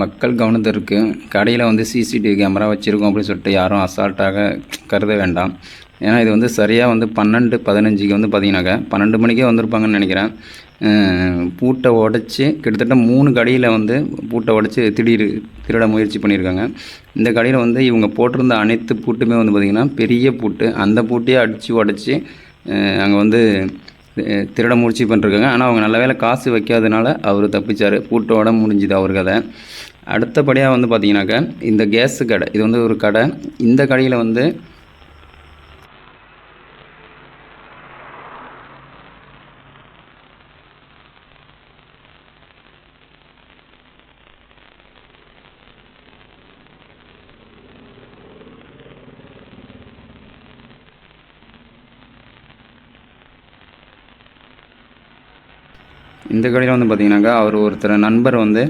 மக்கள் கவனத்திற்கு கடையில் வந்து சிசிடிவி கேமரா வச்சுருக்கோம் அப்படின்னு சொல்லிட்டு யாரும் அசால்ட்டாக கருத வேண்டாம். ஏன்னா இது வந்து சரியாக வந்து பன்னெண்டு பதினஞ்சுக்கு வந்து பார்த்தீங்கன்னாக்கா பன்னெண்டு மணிக்கே வந்திருப்பாங்கன்னு நினைக்கிறேன். பூட்டை உடச்சி கிட்டத்தட்ட மூணு கடையில் வந்து பூட்டை உடச்சி திடீர் திருட முயற்சி பண்ணியிருக்காங்க. இந்த கடையில் வந்து இவங்க போட்டிருந்த அனைத்து பூட்டுமே வந்து பார்த்திங்கன்னா பெரிய பூட்டு. அந்த பூட்டையே அடித்து உடச்சி அங்கே வந்து திருட முயற்சி பண்ணிருக்காங்க. ஆனால் அவங்க நல்ல வேளை காசு வைக்காதனால அவர் தப்பிச்சார். பூட்டோட முடிஞ்சுது அவர் கதை அடுத்தபடியாக வந்து பார்த்தீங்கன்னாக்கா இந்த கேஸு கடை. இது வந்து ஒரு கடை. இந்த கடையில் வந்து இந்த கடையில் வந்து பார்த்தீங்கன்னாக்கா அவர் ஒருத்தர் நண்பர் வந்து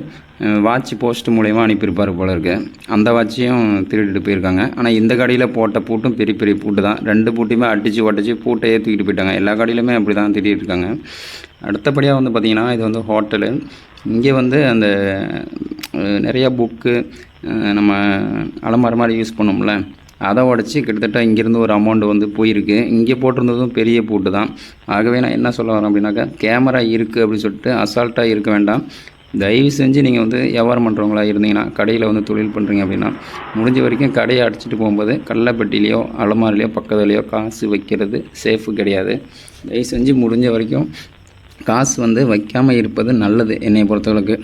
வாட்ச் போஸ்ட் மூலயமா அனுப்பியிருப்பார் போல இருக்குது அந்த வாட்சையும் திருடிட்டு போயிருக்காங்க. ஆனால் இந்த கடையில் போட்ட பூட்டும் பெரிய பெரிய பூட்டு தான். ரெண்டு பூட்டையுமே அடித்து ஒட்டிச்சு பூட்டையே தூக்கிட்டு போயிட்டாங்க. எல்லா கடையிலுமே அப்படி தான் திருடிட்டு இருக்காங்க. அடுத்தபடியாக வந்து பார்த்திங்கன்னா இது வந்து ஹோட்டலு. இங்கே வந்து அந்த நிறையா நிறைய புக்கு நம்ம அலமாரி மாதிரி யூஸ் பண்ணோம்ல. அதை உடச்சி கிட்டத்தட்ட இங்கேருந்து ஒரு அமௌண்ட் வந்து போயிருக்கு. இங்கே போட்டிருந்ததும் பெரிய பூட்டு தான். ஆகவே நான் என்ன சொல்ல வரேன் அப்படின்னாக்கா கேமரா இருக்குது அப்படின்னு சொல்லிட்டு அசால்ட்டாக இருக்க வேண்டாம். தயவு செஞ்சு நீங்கள் வந்து வியாபாரம் பண்ணுறவங்களா இருந்தீங்கன்னா கடையில் வந்து தொழில் பண்ணுறீங்க அப்படின்னா முடிஞ்ச வரைக்கும் கடையை அடிச்சிட்டு போகும்போது கள்ளப்பட்டிலையோ அலமாரிலையோ பக்கத்துலையோ காசு வைக்கிறது சேஃபு கிடையாது. தயவு செஞ்சு முடிஞ்ச வரைக்கும் காசு வந்து வைக்காமல் இருப்பது நல்லது என்னை பொறுத்தளவுக்கு